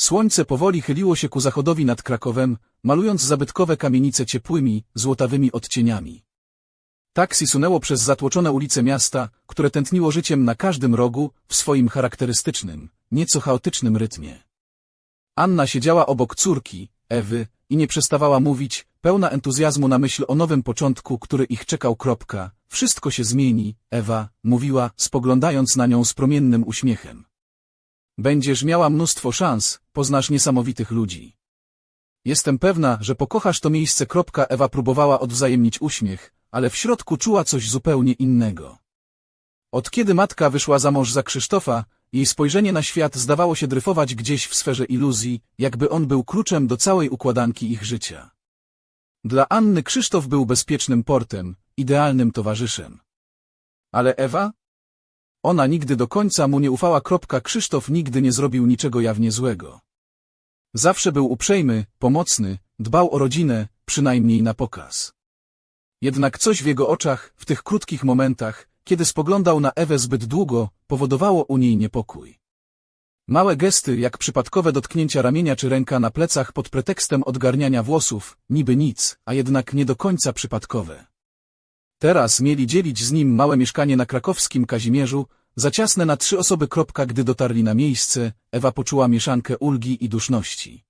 Słońce powoli chyliło się ku zachodowi nad Krakowem, malując zabytkowe kamienice ciepłymi, złotawymi odcieniami. Taksi sunęło przez zatłoczone ulice miasta, które tętniło życiem na każdym rogu, w swoim charakterystycznym, nieco chaotycznym rytmie. Anna siedziała obok córki, Ewy, i nie przestawała mówić, pełna entuzjazmu na myśl o nowym początku, który ich czekał. Kropka. Wszystko się zmieni, Ewa, mówiła, spoglądając na nią z promiennym uśmiechem. Będziesz miała mnóstwo szans, poznasz niesamowitych ludzi. Jestem pewna, że pokochasz to miejsce. Ewa próbowała odwzajemnić uśmiech, ale w środku czuła coś zupełnie innego. Od kiedy matka wyszła za mąż za Krzysztofa, jej spojrzenie na świat zdawało się dryfować gdzieś w sferze iluzji, jakby on był kluczem do całej układanki ich życia. Dla Anny Krzysztof był bezpiecznym portem, idealnym towarzyszem. Ale Ewa? Ona nigdy do końca mu nie ufała. Krzysztof nigdy nie zrobił niczego jawnie złego. Zawsze był uprzejmy, pomocny, dbał o rodzinę, przynajmniej na pokaz. Jednak coś w jego oczach, w tych krótkich momentach, kiedy spoglądał na Ewę zbyt długo, powodowało u niej niepokój. Małe gesty, jak przypadkowe dotknięcia ramienia czy ręka na plecach pod pretekstem odgarniania włosów, niby nic, a jednak nie do końca przypadkowe. Teraz mieli dzielić z nim małe mieszkanie na krakowskim Kazimierzu, za ciasne na trzy osoby. Gdy dotarli na miejsce, Ewa poczuła mieszankę ulgi i duszności.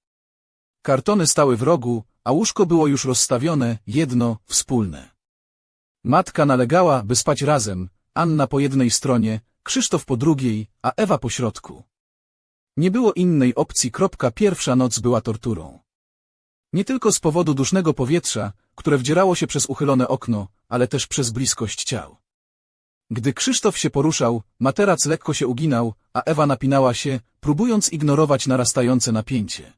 Kartony stały w rogu, a łóżko było już rozstawione, jedno, wspólne. Matka nalegała, by spać razem, Anna po jednej stronie, Krzysztof po drugiej, a Ewa po środku. Nie było innej opcji. Pierwsza noc była torturą. Nie tylko z powodu dusznego powietrza, które wdzierało się przez uchylone okno, ale też przez bliskość ciał. Gdy Krzysztof się poruszał, materac lekko się uginał, a Ewa napinała się, próbując ignorować narastające napięcie.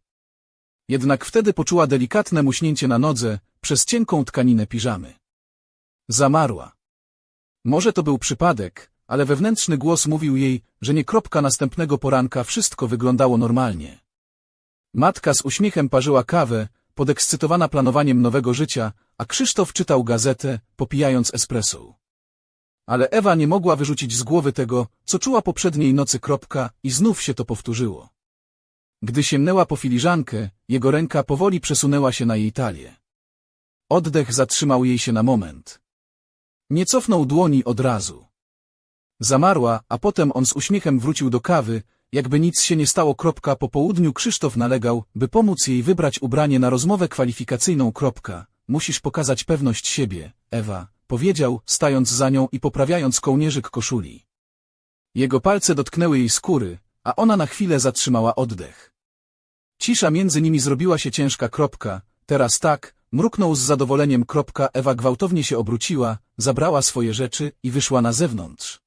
Jednak wtedy poczuła delikatne muśnięcie na nodze, przez cienką tkaninę piżamy. Zamarła. Może to był przypadek, ale wewnętrzny głos mówił jej, że nie kropka następnego poranka wszystko wyglądało normalnie. Matka z uśmiechem parzyła kawę, podekscytowana planowaniem nowego życia, a Krzysztof czytał gazetę, popijając espresso. Ale Ewa nie mogła wyrzucić z głowy tego, co czuła poprzedniej nocy kropka i znów się to powtórzyło. Gdy sięgnęła po filiżankę, jego ręka powoli przesunęła się na jej talię. Oddech zatrzymał jej się na moment. Nie cofnął dłoni od razu. Zamarła, a potem on z uśmiechem wrócił do kawy, jakby nic się nie stało. Kropka po południu Krzysztof nalegał, by pomóc jej wybrać ubranie na rozmowę kwalifikacyjną. Kropka. Musisz pokazać pewność siebie, Ewa, powiedział, stając za nią i poprawiając kołnierzyk koszuli. Jego palce dotknęły jej skóry, a ona na chwilę zatrzymała oddech. Cisza między nimi zrobiła się ciężka. Kropka. Teraz tak, Mruknął z zadowoleniem. Kropka, Ewa gwałtownie się obróciła, zabrała swoje rzeczy i wyszła na zewnątrz.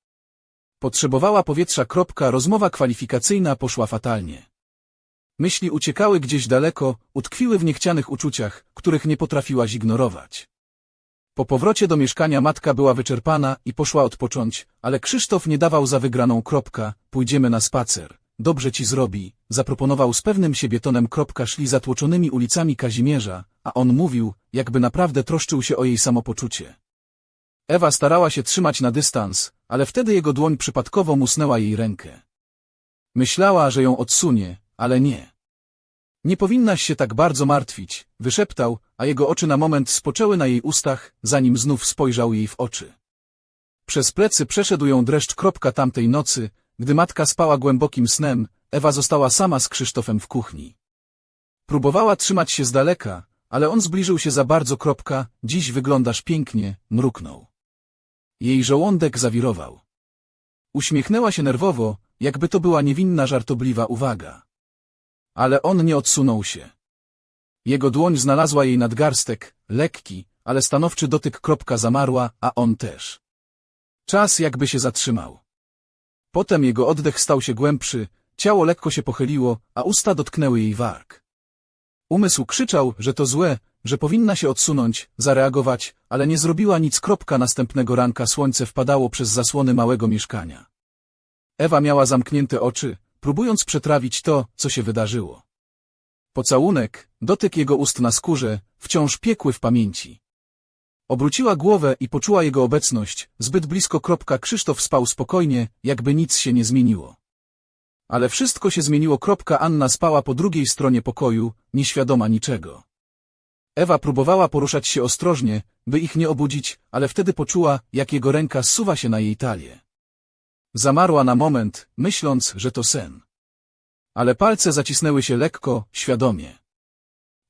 Potrzebowała powietrza. Kropka, rozmowa kwalifikacyjna poszła fatalnie. Myśli uciekały gdzieś daleko, utkwiły w niechcianych uczuciach, których nie potrafiła zignorować. Po powrocie do mieszkania matka była wyczerpana i poszła odpocząć, ale Krzysztof nie dawał za wygraną. Kropka, pójdziemy na spacer. Dobrze ci zrobi, zaproponował z pewnym siebie tonem. Kropka, szli zatłoczonymi ulicami Kazimierza, a on mówił, jakby naprawdę troszczył się o jej samopoczucie. Ewa starała się trzymać na dystans, ale wtedy jego dłoń przypadkowo musnęła jej rękę. Myślała, że ją odsunie, ale nie. Nie powinnaś się tak bardzo martwić, wyszeptał, a jego oczy na moment spoczęły na jej ustach, zanim znów spojrzał jej w oczy. Przez plecy przeszedł ją dreszcz. Kropka tamtej nocy, gdy matka spała głębokim snem, Ewa została sama z Krzysztofem w kuchni. Próbowała trzymać się z daleka, ale on zbliżył się za bardzo. Kropka, dziś wyglądasz pięknie, mruknął. Jej żołądek zawirował. Uśmiechnęła się nerwowo, jakby to była niewinna żartobliwa uwaga. Ale on nie odsunął się. Jego dłoń znalazła jej nadgarstek, lekki, ale stanowczy dotyk. Kropka zamarła, a on też. Czas jakby się zatrzymał. Potem jego oddech stał się głębszy, ciało lekko się pochyliło, a usta dotknęły jej warg. Umysł krzyczał, że to złe, że powinna się odsunąć, zareagować, ale nie zrobiła nic. Kropka następnego ranka słońce wpadało przez zasłony małego mieszkania. Ewa miała zamknięte oczy, próbując przetrawić to, co się wydarzyło. Pocałunek, dotyk jego ust na skórze, wciąż piekły w pamięci. Obróciła głowę i poczuła jego obecność, zbyt blisko. Kropka Krzysztof spał spokojnie, jakby nic się nie zmieniło. Ale wszystko się zmieniło. Kropka Anna spała po drugiej stronie pokoju, nieświadoma niczego. Ewa próbowała poruszać się ostrożnie, by ich nie obudzić, ale wtedy poczuła, jak jego ręka zsuwa się na jej talię. Zamarła na moment, myśląc, że to sen. Ale palce zacisnęły się lekko, świadomie.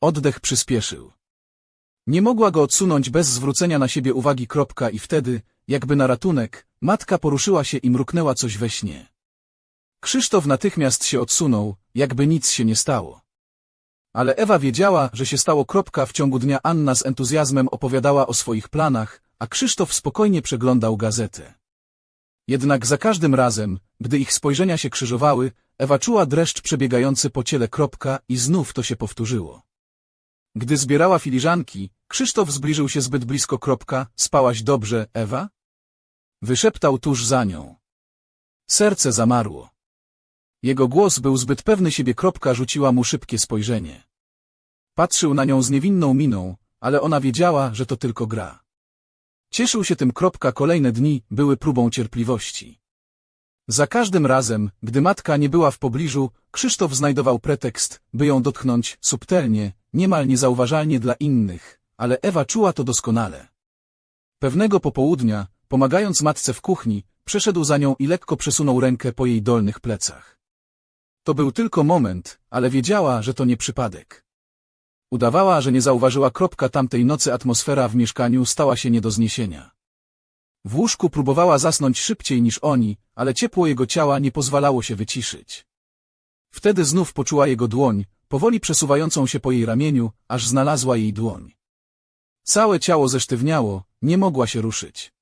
Oddech przyspieszył. Nie mogła go odsunąć bez zwrócenia na siebie uwagi. Kropka i wtedy, jakby na ratunek, matka poruszyła się i mruknęła coś we śnie. Krzysztof natychmiast się odsunął, jakby nic się nie stało. Ale Ewa wiedziała, że się stało. Kropka w ciągu dnia Anna z entuzjazmem opowiadała o swoich planach, a Krzysztof spokojnie przeglądał gazetę. Jednak za każdym razem, gdy ich spojrzenia się krzyżowały, Ewa czuła dreszcz przebiegający po ciele. Kropka i znów to się powtórzyło. Gdy zbierała filiżanki, Krzysztof zbliżył się zbyt blisko. Kropka, spałaś dobrze, Ewa? Wyszeptał tuż za nią. Serce zamarło. Jego głos był zbyt pewny siebie. Kropka rzuciła mu szybkie spojrzenie. Patrzył na nią z niewinną miną, ale ona wiedziała, że to tylko gra. Cieszył się tym. Kropka kolejne dni były próbą cierpliwości. Za każdym razem, gdy matka nie była w pobliżu, Krzysztof znajdował pretekst, by ją dotknąć subtelnie, niemal niezauważalnie dla innych, ale Ewa czuła to doskonale. Pewnego popołudnia, pomagając matce w kuchni, przeszedł za nią i lekko przesunął rękę po jej dolnych plecach. To był tylko moment, ale wiedziała, że to nie przypadek. Udawała, że nie zauważyła kropka tamtej nocy atmosfera w mieszkaniu stała się nie do zniesienia. W łóżku próbowała zasnąć szybciej niż oni, ale ciepło jego ciała nie pozwalało się wyciszyć. Wtedy znów poczuła jego dłoń, powoli przesuwającą się po jej ramieniu, aż znalazła jej dłoń. Całe ciało zesztywniało, nie mogła się ruszyć.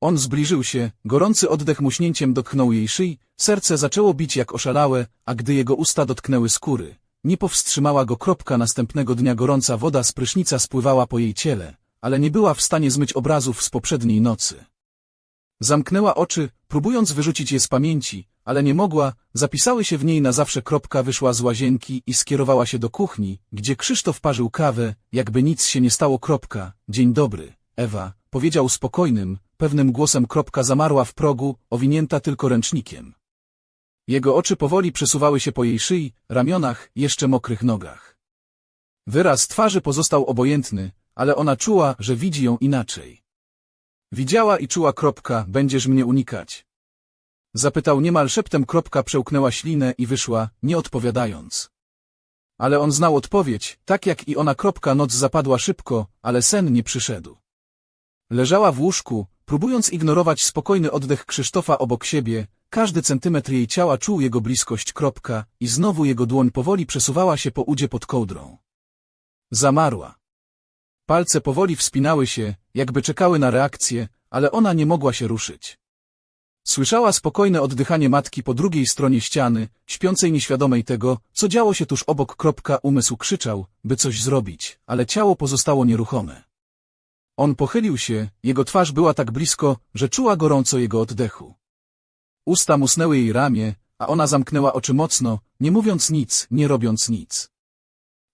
On zbliżył się, gorący oddech muśnięciem dotknął jej szyi, serce zaczęło bić jak oszalałe, a gdy jego usta dotknęły skóry, nie powstrzymała go kropka następnego dnia gorąca woda z prysznica spływała po jej ciele, ale nie była w stanie zmyć obrazów z poprzedniej nocy. Zamknęła oczy, próbując wyrzucić je z pamięci, ale nie mogła, zapisały się w niej na zawsze kropka wyszła z łazienki i skierowała się do kuchni, gdzie Krzysztof parzył kawę, jakby nic się nie stało kropka. Dzień dobry, Ewa, powiedział spokojnym, pewnym głosem kropka zamarła w progu, owinięta tylko ręcznikiem. Jego oczy powoli przesuwały się po jej szyi, ramionach, jeszcze mokrych nogach. Wyraz twarzy pozostał obojętny, ale ona czuła, że widzi ją inaczej. Widziała i czuła kropka, będziesz mnie unikać. Zapytał niemal szeptem kropka przełknęła ślinę i wyszła, nie odpowiadając. Ale on znał odpowiedź, tak jak i ona kropka noc zapadła szybko, ale sen nie przyszedł. Leżała w łóżku, próbując ignorować spokojny oddech Krzysztofa obok siebie, każdy centymetr jej ciała czuł jego bliskość kropka i znowu jego dłoń powoli przesuwała się po udzie pod kołdrą. Zamarła. Palce powoli wspinały się, jakby czekały na reakcję, ale ona nie mogła się ruszyć. Słyszała spokojne oddychanie matki po drugiej stronie ściany, śpiącej nieświadomej tego, co działo się tuż obok. Kropka umysł krzyczał, by coś zrobić, ale ciało pozostało nieruchome. On pochylił się, jego twarz była tak blisko, że czuła gorąco jego oddechu. Usta musnęły jej ramię, a ona zamknęła oczy mocno, nie mówiąc nic, nie robiąc nic.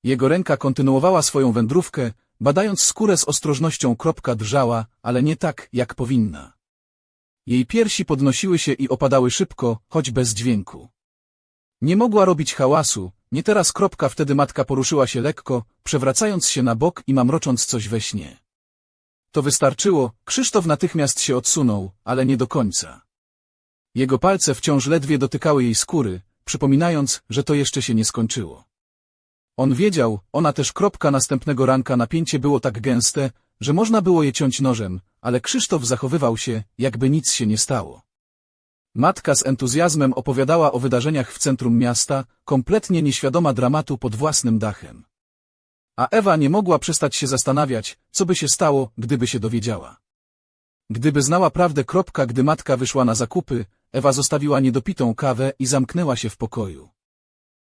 Jego ręka kontynuowała swoją wędrówkę, badając skórę z ostrożnością. Kropka drżała, ale nie tak, jak powinna. Jej piersi podnosiły się i opadały szybko, choć bez dźwięku. Nie mogła robić hałasu, nie teraz. Kropka wtedy matka poruszyła się lekko, przewracając się na bok i mamrocząc coś we śnie. To wystarczyło, Krzysztof natychmiast się odsunął, ale nie do końca. Jego palce wciąż ledwie dotykały jej skóry, przypominając, że to jeszcze się nie skończyło. On wiedział, ona też kropka następnego ranka napięcie było tak gęste, że można było je ciąć nożem, ale Krzysztof zachowywał się, jakby nic się nie stało. Matka z entuzjazmem opowiadała o wydarzeniach w centrum miasta, kompletnie nieświadoma dramatu pod własnym dachem. A Ewa nie mogła przestać się zastanawiać, co by się stało, gdyby się dowiedziała. Gdyby znała prawdę kropka, gdy matka wyszła na zakupy, Ewa zostawiła niedopitą kawę i zamknęła się w pokoju.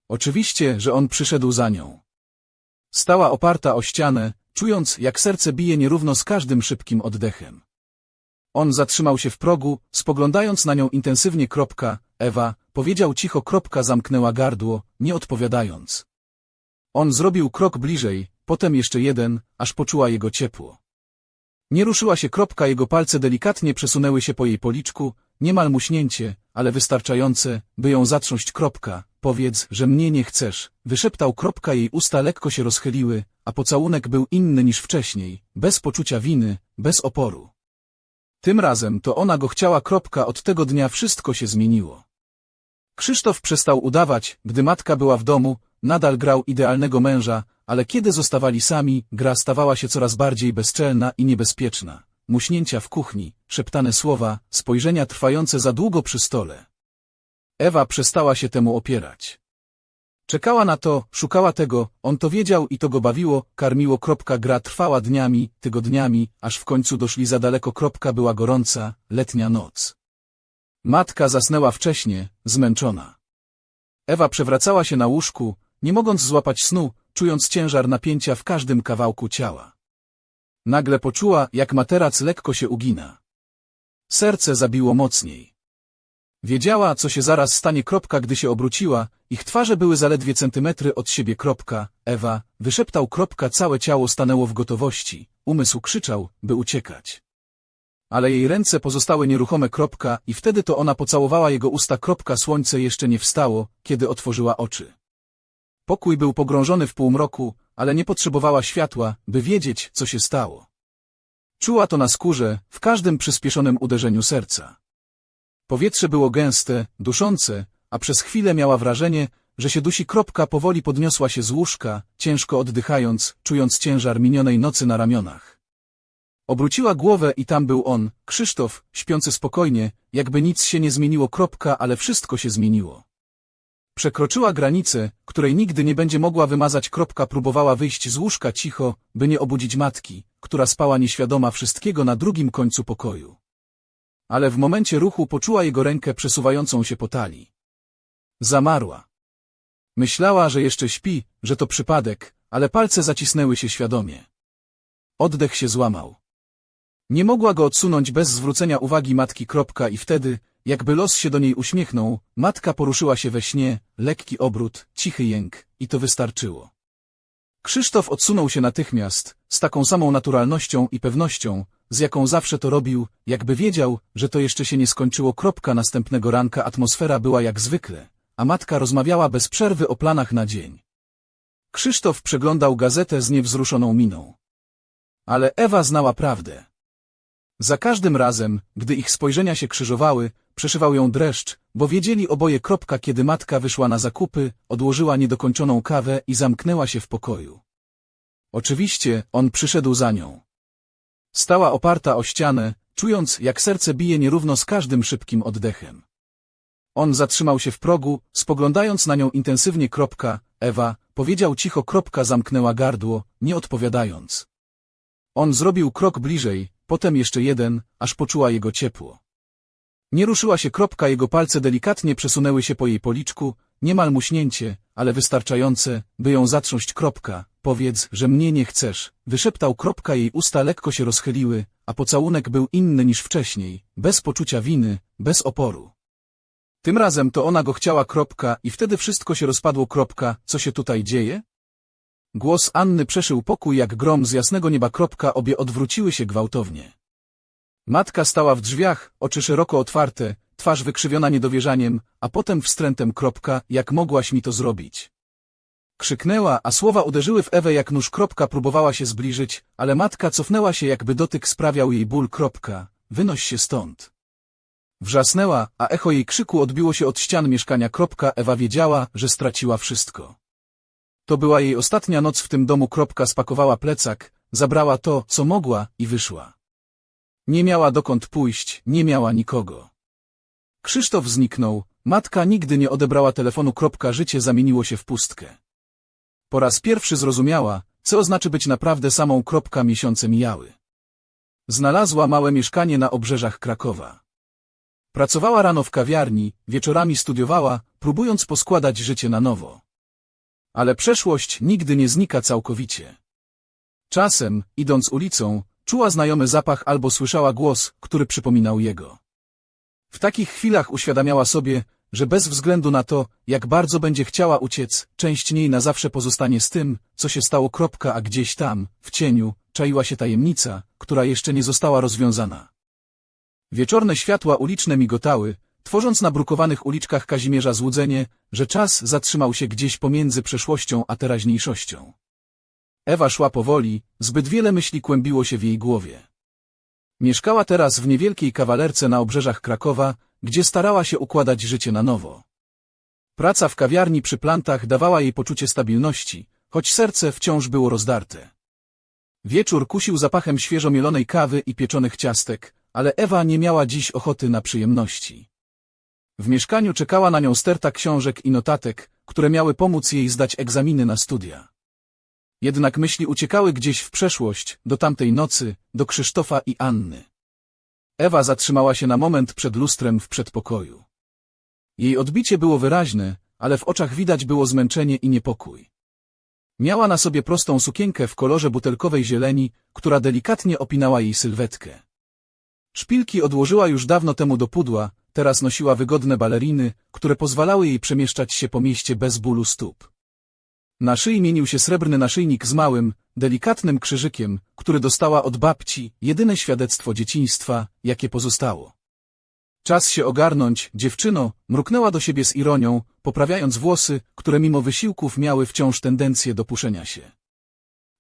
Oczywiście, że on przyszedł za nią. Stała oparta o ścianę, czując, jak serce bije nierówno z każdym szybkim oddechem. On zatrzymał się w progu, spoglądając na nią intensywnie. Kropka, Ewa, powiedział cicho. Kropka zamknęła gardło, nie odpowiadając. On zrobił krok bliżej, potem jeszcze jeden, aż poczuła jego ciepło. Nie ruszyła się kropka, jego palce delikatnie przesunęły się po jej policzku, niemal muśnięcie, ale wystarczające, by ją zatrząść kropka, powiedz, że mnie nie chcesz, wyszeptał kropka jej usta lekko się rozchyliły, a pocałunek był inny niż wcześniej, bez poczucia winy, bez oporu. Tym razem to ona go chciała kropka, od tego dnia wszystko się zmieniło. Krzysztof przestał udawać, gdy matka była w domu, nadal grał idealnego męża, ale kiedy zostawali sami, gra stawała się coraz bardziej bezczelna i niebezpieczna. Muśnięcia w kuchni, szeptane słowa, spojrzenia trwające za długo przy stole. Ewa przestała się temu opierać. Czekała na to, szukała tego, on to wiedział i to go bawiło, karmiło. Kropka gra trwała dniami, tygodniami, aż w końcu doszli za daleko. Kropka była gorąca, letnia noc. Matka zasnęła wcześnie, zmęczona. Ewa przewracała się na łóżku, nie mogąc złapać snu, czując ciężar napięcia w każdym kawałku ciała. Nagle poczuła, jak materac lekko się ugina. Serce zabiło mocniej. Wiedziała, co się zaraz stanie. Kropka, gdy się obróciła, ich twarze były zaledwie centymetry od siebie. Kropka, Ewa, wyszeptał. Kropka, całe ciało stanęło w gotowości, umysł krzyczał, by uciekać. Ale jej ręce pozostały nieruchome. Kropka, i wtedy to ona pocałowała jego usta. Kropka, słońce jeszcze nie wstało, kiedy otworzyła oczy. Pokój był pogrążony w półmroku, ale nie potrzebowała światła, by wiedzieć, co się stało. Czuła to na skórze, w każdym przyspieszonym uderzeniu serca. Powietrze było gęste, duszące, a przez chwilę miała wrażenie, że się dusi kropka powoli podniosła się z łóżka, ciężko oddychając, czując ciężar minionej nocy na ramionach. Obróciła głowę i tam był on, Krzysztof, śpiący spokojnie, jakby nic się nie zmieniło kropka, ale wszystko się zmieniło. Przekroczyła granicę, której nigdy nie będzie mogła wymazać. Kropka próbowała wyjść z łóżka cicho, by nie obudzić matki, która spała nieświadoma wszystkiego na drugim końcu pokoju. Ale w momencie ruchu poczuła jego rękę przesuwającą się po talii. Zamarła. Myślała, że jeszcze śpi, że to przypadek, ale palce zacisnęły się świadomie. Oddech się złamał. Nie mogła go odsunąć bez zwrócenia uwagi matki. Kropka I wtedy, jakby los się do niej uśmiechnął, matka poruszyła się we śnie, lekki obrót, cichy jęk, i to wystarczyło. Krzysztof odsunął się natychmiast, z taką samą naturalnością i pewnością, z jaką zawsze to robił, jakby wiedział, że to jeszcze się nie skończyło. Kropka następnego ranka atmosfera była jak zwykle, a matka rozmawiała bez przerwy o planach na dzień. Krzysztof przeglądał gazetę z niewzruszoną miną. Ale Ewa znała prawdę. Za każdym razem, gdy ich spojrzenia się krzyżowały, przeszywał ją dreszcz, bo wiedzieli oboje kropka, kiedy matka wyszła na zakupy, odłożyła niedokończoną kawę i zamknęła się w pokoju. Oczywiście, on przyszedł za nią. Stała oparta o ścianę, czując, jak serce bije nierówno z każdym szybkim oddechem. On zatrzymał się w progu, spoglądając na nią intensywnie. Kropka, Ewa, powiedział cicho. Kropka zamknęła gardło, nie odpowiadając. On zrobił krok bliżej, potem jeszcze jeden, aż poczuła jego ciepło. Nie ruszyła się kropka, jego palce delikatnie przesunęły się po jej policzku, niemal muśnięcie, ale wystarczające, by ją zatrząść kropka. Powiedz, że mnie nie chcesz, wyszeptał kropka, jej usta lekko się rozchyliły, a pocałunek był inny niż wcześniej, bez poczucia winy, bez oporu. Tym razem to ona go chciała kropka i wtedy wszystko się rozpadło kropka, co się tutaj dzieje? Głos Anny przeszył pokój jak grom z jasnego nieba kropka, obie odwróciły się gwałtownie. Matka stała w drzwiach, oczy szeroko otwarte, twarz wykrzywiona niedowierzaniem, a potem wstrętem kropka, jak mogłaś mi to zrobić. Krzyknęła, a słowa uderzyły w Ewę jak nóż kropka próbowała się zbliżyć, ale matka cofnęła się jakby dotyk sprawiał jej ból kropka. Wynoś się stąd. Wrzasnęła, a echo jej krzyku odbiło się od ścian mieszkania kropka. Ewa wiedziała, że straciła wszystko. To była jej ostatnia noc w tym domu kropka spakowała plecak, zabrała to, co mogła i wyszła. Nie miała dokąd pójść, nie miała nikogo. Krzysztof zniknął, matka nigdy nie odebrała telefonu. Kropka, życie zamieniło się w pustkę. Po raz pierwszy zrozumiała, co oznacza być naprawdę samą. Kropka, miesiące mijały. Znalazła małe mieszkanie na obrzeżach Krakowa. Pracowała rano w kawiarni, wieczorami studiowała, próbując poskładać życie na nowo. Ale przeszłość nigdy nie znika całkowicie. Czasem, idąc ulicą, czuła znajomy zapach albo słyszała głos, który przypominał jego. W takich chwilach uświadamiała sobie, że bez względu na to, jak bardzo będzie chciała uciec, część niej na zawsze pozostanie z tym, co się stało. Kropka, a gdzieś tam, w cieniu, czaiła się tajemnica, która jeszcze nie została rozwiązana. Wieczorne światła uliczne migotały, tworząc na brukowanych uliczkach Kazimierza złudzenie, że czas zatrzymał się gdzieś pomiędzy przeszłością a teraźniejszością. Ewa szła powoli, zbyt wiele myśli kłębiło się w jej głowie. Mieszkała teraz w niewielkiej kawalerce na obrzeżach Krakowa, gdzie starała się układać życie na nowo. Praca w kawiarni przy plantach dawała jej poczucie stabilności, choć serce wciąż było rozdarte. Wieczór kusił zapachem świeżo mielonej kawy i pieczonych ciastek, ale Ewa nie miała dziś ochoty na przyjemności. W mieszkaniu czekała na nią sterta książek i notatek, które miały pomóc jej zdać egzaminy na studia. Jednak myśli uciekały gdzieś w przeszłość, do tamtej nocy, do Krzysztofa i Anny. Ewa zatrzymała się na moment przed lustrem w przedpokoju. Jej odbicie było wyraźne, ale w oczach widać było zmęczenie i niepokój. Miała na sobie prostą sukienkę w kolorze butelkowej zieleni, która delikatnie opinała jej sylwetkę. Szpilki odłożyła już dawno temu do pudła, teraz nosiła wygodne baleriny, które pozwalały jej przemieszczać się po mieście bez bólu stóp. Na szyi mienił się srebrny naszyjnik z małym, delikatnym krzyżykiem, który dostała od babci, jedyne świadectwo dzieciństwa, jakie pozostało. Czas się ogarnąć, dziewczyno, mruknęła do siebie z ironią, poprawiając włosy, które mimo wysiłków miały wciąż tendencję do puszenia się.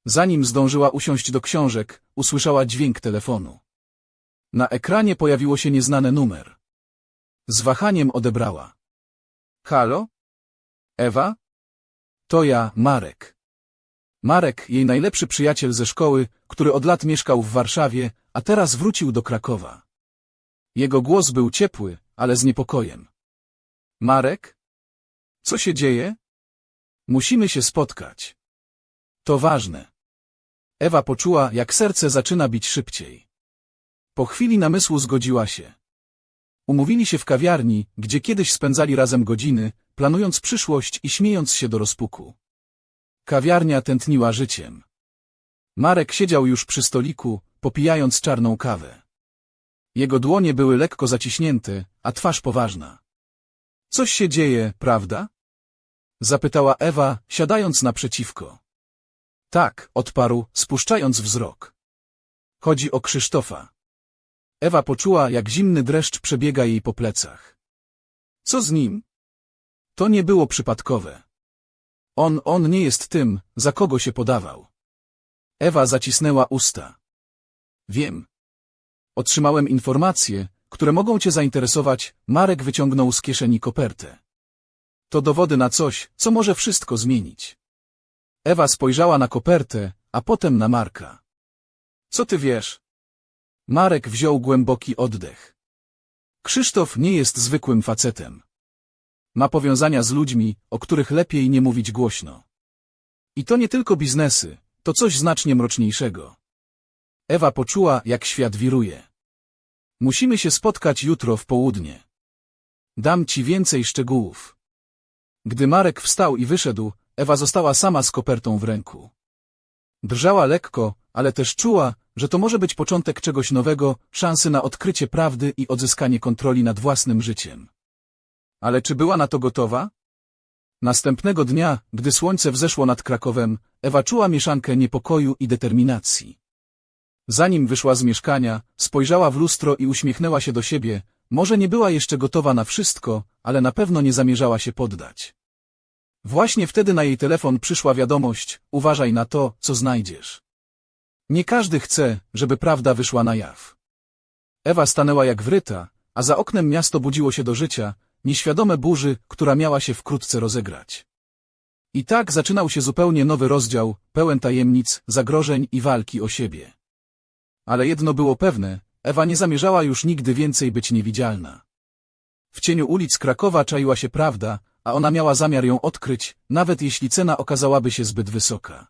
Zanim zdążyła usiąść do książek, usłyszała dźwięk telefonu. Na ekranie pojawiło się nieznane numer. Z wahaniem odebrała. Halo? Ewa? To ja, Marek. Marek, jej najlepszy przyjaciel ze szkoły, który od lat mieszkał w Warszawie, a teraz wrócił do Krakowa. Jego głos był ciepły, ale z niepokojem. Marek? Co się dzieje? Musimy się spotkać. To ważne. Ewa poczuła, jak serce zaczyna bić szybciej. Po chwili namysłu zgodziła się. Umówili się w kawiarni, gdzie kiedyś spędzali razem godziny, planując przyszłość i śmiejąc się do rozpuku. Kawiarnia tętniła życiem. Marek siedział już przy stoliku, popijając czarną kawę. Jego dłonie były lekko zaciśnięte, a twarz poważna. Coś się dzieje, prawda? Zapytała Ewa, siadając naprzeciwko. Tak, odparł, spuszczając wzrok. Chodzi o Krzysztofa. Ewa poczuła, jak zimny dreszcz przebiega jej po plecach. Co z nim? To nie było przypadkowe. On, on nie jest tym, za kogo się podawał. Ewa zacisnęła usta. Wiem. Otrzymałem informacje, które mogą cię zainteresować, Marek wyciągnął z kieszeni kopertę. To dowody na coś, co może wszystko zmienić. Ewa spojrzała na kopertę, a potem na Marka. Co ty wiesz? Marek wziął głęboki oddech. Krzysztof nie jest zwykłym facetem. Ma powiązania z ludźmi, o których lepiej nie mówić głośno. I to nie tylko biznesy, to coś znacznie mroczniejszego. Ewa poczuła, jak świat wiruje. Musimy się spotkać jutro w południe. Dam ci więcej szczegółów. Gdy Marek wstał i wyszedł, Ewa została sama z kopertą w ręku. Drżała lekko, ale też czuła, że to może być początek czegoś nowego, szansy na odkrycie prawdy i odzyskanie kontroli nad własnym życiem. Ale czy była na to gotowa? Następnego dnia, gdy słońce wzeszło nad Krakowem, Ewa czuła mieszankę niepokoju i determinacji. Zanim wyszła z mieszkania, spojrzała w lustro i uśmiechnęła się do siebie, może nie była jeszcze gotowa na wszystko, ale na pewno nie zamierzała się poddać. Właśnie wtedy na jej telefon przyszła wiadomość, uważaj na to, co znajdziesz. Nie każdy chce, żeby prawda wyszła na jaw. Ewa stanęła jak wryta, a za oknem miasto budziło się do życia, nieświadome burzy, która miała się wkrótce rozegrać. I tak zaczynał się zupełnie nowy rozdział, pełen tajemnic, zagrożeń i walki o siebie. Ale jedno było pewne, Ewa nie zamierzała już nigdy więcej być niewidzialna. W cieniu ulic Krakowa czaiła się prawda, a ona miała zamiar ją odkryć, nawet jeśli cena okazałaby się zbyt wysoka.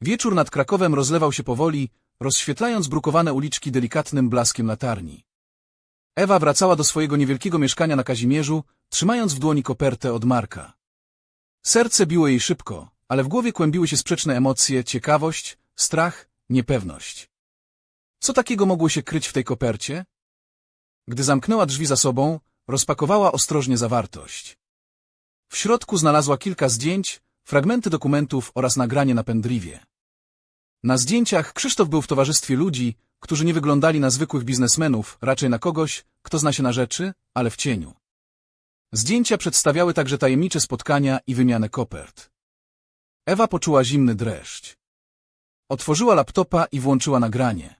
Wieczór nad Krakowem rozlewał się powoli, rozświetlając brukowane uliczki delikatnym blaskiem latarni. Ewa wracała do swojego niewielkiego mieszkania na Kazimierzu, trzymając w dłoni kopertę od Marka. Serce biło jej szybko, ale w głowie kłębiły się sprzeczne emocje, ciekawość, strach, niepewność. Co takiego mogło się kryć w tej kopercie? Gdy zamknęła drzwi za sobą, rozpakowała ostrożnie zawartość. W środku znalazła kilka zdjęć, fragmenty dokumentów oraz nagranie na pendriwie. Na zdjęciach Krzysztof był w towarzystwie ludzi, którzy nie wyglądali na zwykłych biznesmenów, raczej na kogoś, kto zna się na rzeczy, ale w cieniu. Zdjęcia przedstawiały także tajemnicze spotkania i wymianę kopert. Ewa poczuła zimny dreszcz. Otworzyła laptopa i włączyła nagranie.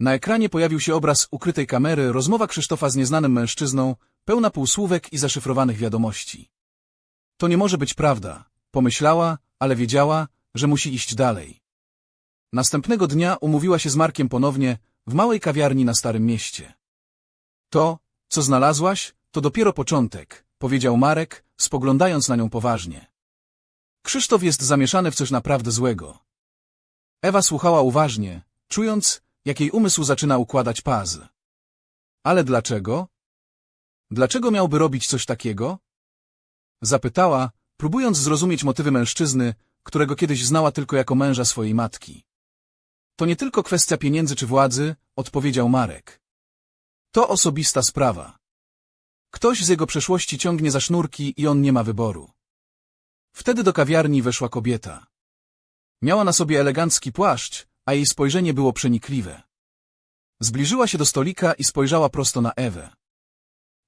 Na ekranie pojawił się obraz ukrytej kamery, rozmowa Krzysztofa z nieznanym mężczyzną, pełna półsłówek i zaszyfrowanych wiadomości. To nie może być prawda, pomyślała, ale wiedziała, że musi iść dalej. Następnego dnia umówiła się z Markiem ponownie w małej kawiarni na Starym Mieście. To, co znalazłaś, to dopiero początek, powiedział Marek, spoglądając na nią poważnie. Krzysztof jest zamieszany w coś naprawdę złego. Ewa słuchała uważnie, czując, jak jej umysł zaczyna układać puzzle. Ale dlaczego? Dlaczego miałby robić coś takiego? Zapytała, próbując zrozumieć motywy mężczyzny, którego kiedyś znała tylko jako męża swojej matki. To nie tylko kwestia pieniędzy czy władzy, odpowiedział Marek. To osobista sprawa. Ktoś z jego przeszłości ciągnie za sznurki i on nie ma wyboru. Wtedy do kawiarni weszła kobieta. Miała na sobie elegancki płaszcz, a jej spojrzenie było przenikliwe. Zbliżyła się do stolika i spojrzała prosto na Ewę.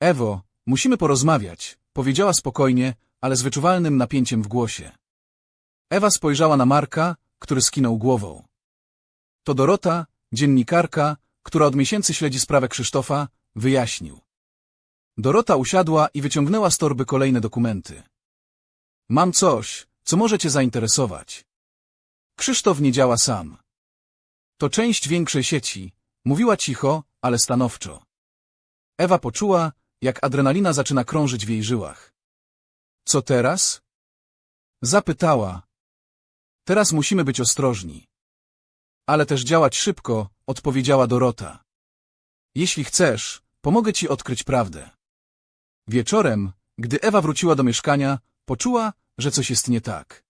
Ewo, musimy porozmawiać, powiedziała spokojnie, ale z wyczuwalnym napięciem w głosie. Ewa spojrzała na Marka, który skinął głową. To Dorota, dziennikarka, która od miesięcy śledzi sprawę Krzysztofa, wyjaśnił. Dorota usiadła i wyciągnęła z torby kolejne dokumenty. Mam coś, co może cię zainteresować. Krzysztof nie działa sam. To część większej sieci, mówiła cicho, ale stanowczo. Ewa poczuła, jak adrenalina zaczyna krążyć w jej żyłach. Co teraz? Zapytała. Teraz musimy być ostrożni. Ale też działać szybko, odpowiedziała Dorota. Jeśli chcesz, pomogę ci odkryć prawdę. Wieczorem, gdy Ewa wróciła do mieszkania, poczuła, że coś jest nie tak.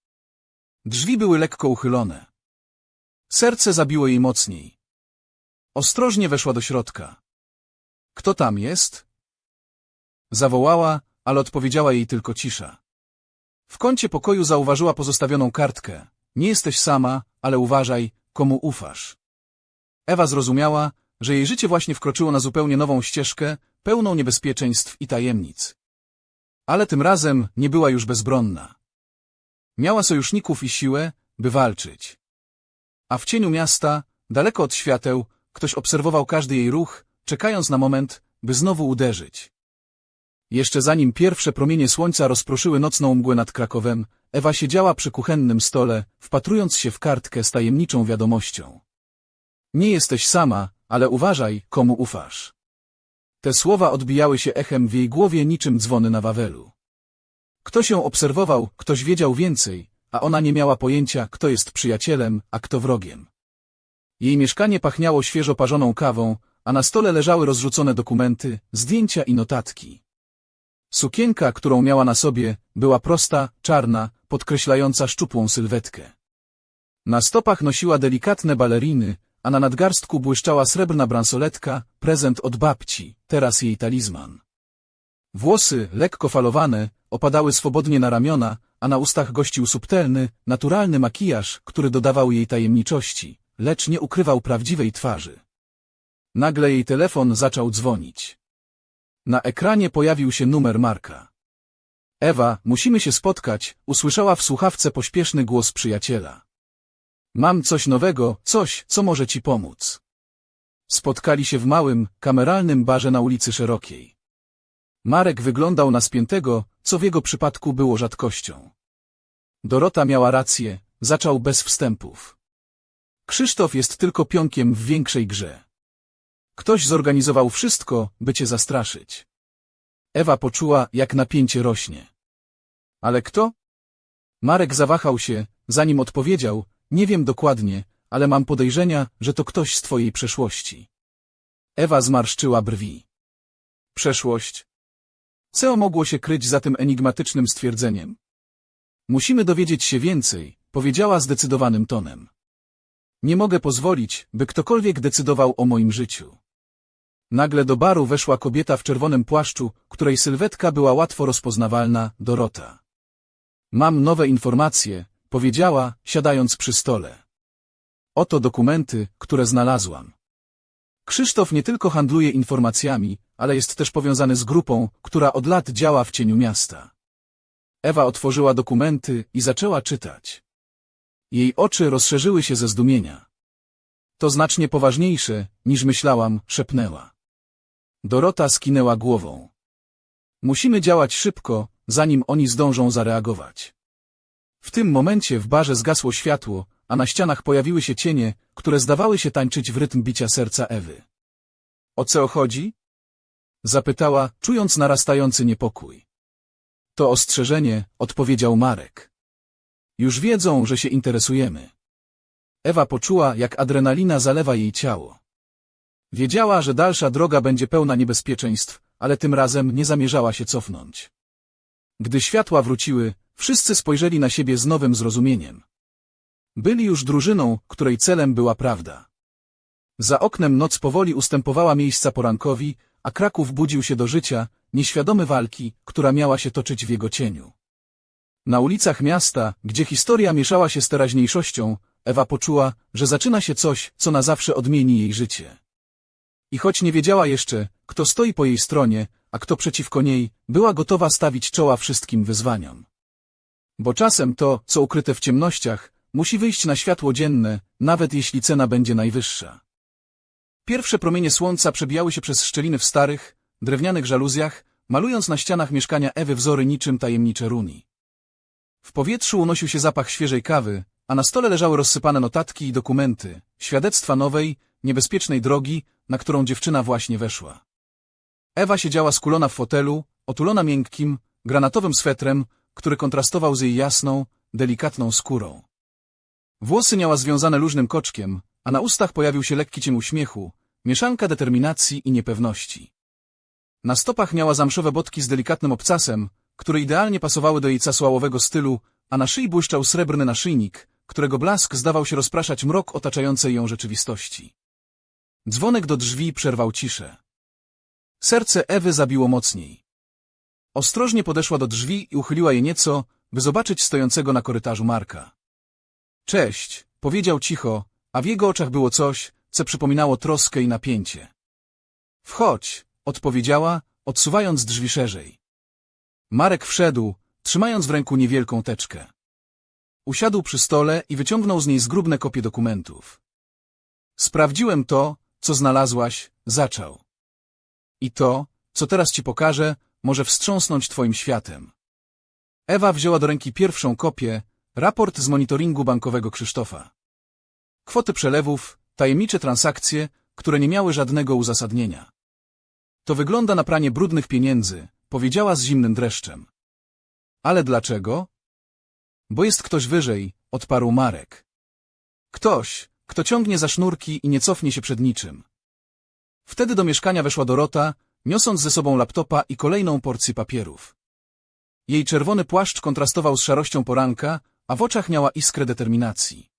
Drzwi były lekko uchylone. Serce zabiło jej mocniej. Ostrożnie weszła do środka. Kto tam jest? Zawołała, ale odpowiedziała jej tylko cisza. W kącie pokoju zauważyła pozostawioną kartkę. Nie jesteś sama, ale uważaj, komu ufasz. Ewa zrozumiała, że jej życie właśnie wkroczyło na zupełnie nową ścieżkę, pełną niebezpieczeństw i tajemnic. Ale tym razem nie była już bezbronna. Miała sojuszników i siłę, by walczyć. A w cieniu miasta, daleko od świateł, ktoś obserwował każdy jej ruch, czekając na moment, by znowu uderzyć. Jeszcze zanim pierwsze promienie słońca rozproszyły nocną mgłę nad Krakowem, Ewa siedziała przy kuchennym stole, wpatrując się w kartkę z tajemniczą wiadomością. Nie jesteś sama, ale uważaj, komu ufasz. Te słowa odbijały się echem w jej głowie niczym dzwony na Wawelu. Ktoś ją obserwował, ktoś wiedział więcej, a ona nie miała pojęcia, kto jest przyjacielem, a kto wrogiem. Jej mieszkanie pachniało świeżo parzoną kawą, a na stole leżały rozrzucone dokumenty, zdjęcia i notatki. Sukienka, którą miała na sobie, była prosta, czarna, podkreślająca szczupłą sylwetkę. Na stopach nosiła delikatne baleriny, a na nadgarstku błyszczała srebrna bransoletka, prezent od babci, teraz jej talizman. Włosy, lekko falowane, opadały swobodnie na ramiona, a na ustach gościł subtelny, naturalny makijaż, który dodawał jej tajemniczości, lecz nie ukrywał prawdziwej twarzy. Nagle jej telefon zaczął dzwonić. Na ekranie pojawił się numer Marka. Ewa, musimy się spotkać, usłyszała w słuchawce pośpieszny głos przyjaciela. Mam coś nowego, coś, co może ci pomóc. Spotkali się w małym, kameralnym barze na ulicy Szerokiej. Marek wyglądał na spiętego, co w jego przypadku było rzadkością. Dorota miała rację, zaczął bez wstępów. Krzysztof jest tylko pionkiem w większej grze. Ktoś zorganizował wszystko, by cię zastraszyć. Ewa poczuła, jak napięcie rośnie. Ale kto? Marek zawahał się, zanim odpowiedział, nie wiem dokładnie, ale mam podejrzenia, że to ktoś z twojej przeszłości. Ewa zmarszczyła brwi. Przeszłość? Co mogło się kryć za tym enigmatycznym stwierdzeniem? Musimy dowiedzieć się więcej, powiedziała zdecydowanym tonem. Nie mogę pozwolić, by ktokolwiek decydował o moim życiu. Nagle do baru weszła kobieta w czerwonym płaszczu, której sylwetka była łatwo rozpoznawalna, Dorota. Mam nowe informacje, powiedziała, siadając przy stole. Oto dokumenty, które znalazłam. Krzysztof nie tylko handluje informacjami, ale jest też powiązany z grupą, która od lat działa w cieniu miasta. Ewa otworzyła dokumenty i zaczęła czytać. Jej oczy rozszerzyły się ze zdumienia. To znacznie poważniejsze, niż myślałam, szepnęła. Dorota skinęła głową. Musimy działać szybko, zanim oni zdążą zareagować. W tym momencie w barze zgasło światło, a na ścianach pojawiły się cienie, które zdawały się tańczyć w rytm bicia serca Ewy. O co chodzi? Zapytała, czując narastający niepokój. To ostrzeżenie, odpowiedział Marek. Już wiedzą, że się interesujemy. Ewa poczuła, jak adrenalina zalewa jej ciało. Wiedziała, że dalsza droga będzie pełna niebezpieczeństw, ale tym razem nie zamierzała się cofnąć. Gdy światła wróciły, wszyscy spojrzeli na siebie z nowym zrozumieniem. Byli już drużyną, której celem była prawda. Za oknem noc powoli ustępowała miejsca porankowi, a Kraków budził się do życia, nieświadomy walki, która miała się toczyć w jego cieniu. Na ulicach miasta, gdzie historia mieszała się z teraźniejszością, Ewa poczuła, że zaczyna się coś, co na zawsze odmieni jej życie. I choć nie wiedziała jeszcze, kto stoi po jej stronie, a kto przeciwko niej, była gotowa stawić czoła wszystkim wyzwaniom. Bo czasem to, co ukryte w ciemnościach, musi wyjść na światło dzienne, nawet jeśli cena będzie najwyższa. Pierwsze promienie słońca przebijały się przez szczeliny w starych, drewnianych żaluzjach, malując na ścianach mieszkania Ewy wzory niczym tajemnicze runi. W powietrzu unosił się zapach świeżej kawy, a na stole leżały rozsypane notatki i dokumenty, świadectwa nowej, niebezpiecznej drogi, na którą dziewczyna właśnie weszła. Ewa siedziała skulona w fotelu, otulona miękkim, granatowym swetrem, który kontrastował z jej jasną, delikatną skórą. Włosy miała związane luźnym koczkiem, a na ustach pojawił się lekki cień uśmiechu, mieszanka determinacji i niepewności. Na stopach miała zamszowe botki z delikatnym obcasem, które idealnie pasowały do jej casłałowego stylu, a na szyi błyszczał srebrny naszyjnik, którego blask zdawał się rozpraszać mrok otaczającej ją rzeczywistości. Dzwonek do drzwi przerwał ciszę. Serce Ewy zabiło mocniej. Ostrożnie podeszła do drzwi i uchyliła je nieco, by zobaczyć stojącego na korytarzu Marka. Cześć, powiedział cicho, a w jego oczach było coś, co przypominało troskę i napięcie. Wchodź, odpowiedziała, odsuwając drzwi szerzej. Marek wszedł, trzymając w ręku niewielką teczkę. Usiadł przy stole i wyciągnął z niej zgrubne kopie dokumentów. Sprawdziłem to, co znalazłaś, zaczął. I to, co teraz ci pokażę, może wstrząsnąć twoim światem. Ewa wzięła do ręki pierwszą kopię, raport z monitoringu bankowego Krzysztofa. Kwoty przelewów, tajemnicze transakcje, które nie miały żadnego uzasadnienia. To wygląda na pranie brudnych pieniędzy, powiedziała z zimnym dreszczem. Ale dlaczego? Bo jest ktoś wyżej, odparł Marek. Ktoś, kto ciągnie za sznurki i nie cofnie się przed niczym. Wtedy do mieszkania weszła Dorota, niosąc ze sobą laptopa i kolejną porcję papierów. Jej czerwony płaszcz kontrastował z szarością poranka, a w oczach miała iskrę determinacji.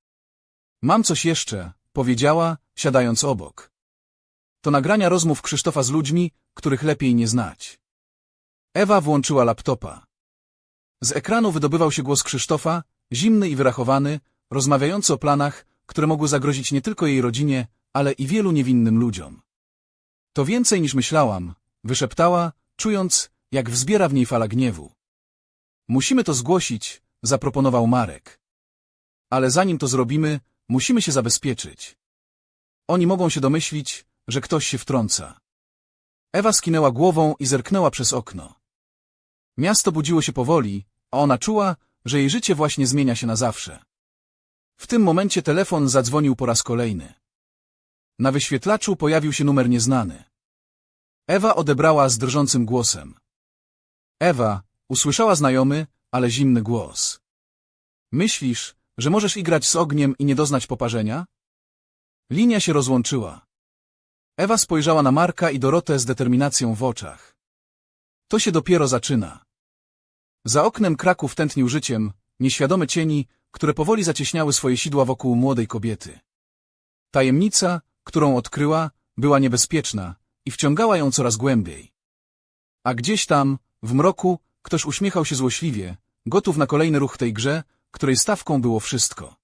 Mam coś jeszcze, powiedziała, siadając obok. To nagrania rozmów Krzysztofa z ludźmi, których lepiej nie znać. Ewa włączyła laptopa. Z ekranu wydobywał się głos Krzysztofa, zimny i wyrachowany, rozmawiający o planach, które mogły zagrozić nie tylko jej rodzinie, ale i wielu niewinnym ludziom. To więcej niż myślałam, wyszeptała, czując, jak wzbiera w niej fala gniewu. Musimy to zgłosić, zaproponował Marek. Ale zanim to zrobimy, musimy się zabezpieczyć. Oni mogą się domyślić, że ktoś się wtrąca. Ewa skinęła głową i zerknęła przez okno. Miasto budziło się powoli, a ona czuła, że jej życie właśnie zmienia się na zawsze. W tym momencie telefon zadzwonił po raz kolejny. Na wyświetlaczu pojawił się numer nieznany. Ewa odebrała z drżącym głosem. Ewa, usłyszała znajomy, ale zimny głos. Myślisz, że możesz igrać z ogniem i nie doznać poparzenia? Linia się rozłączyła. Ewa spojrzała na Marka i Dorotę z determinacją w oczach. To się dopiero zaczyna. Za oknem Kraków tętnił życiem, nieświadome cieni, które powoli zacieśniały swoje sidła wokół młodej kobiety. Tajemnica, którą odkryła, była niebezpieczna i wciągała ją coraz głębiej. A gdzieś tam, w mroku, ktoś uśmiechał się złośliwie, gotów na kolejny ruch tej grze, której stawką było wszystko.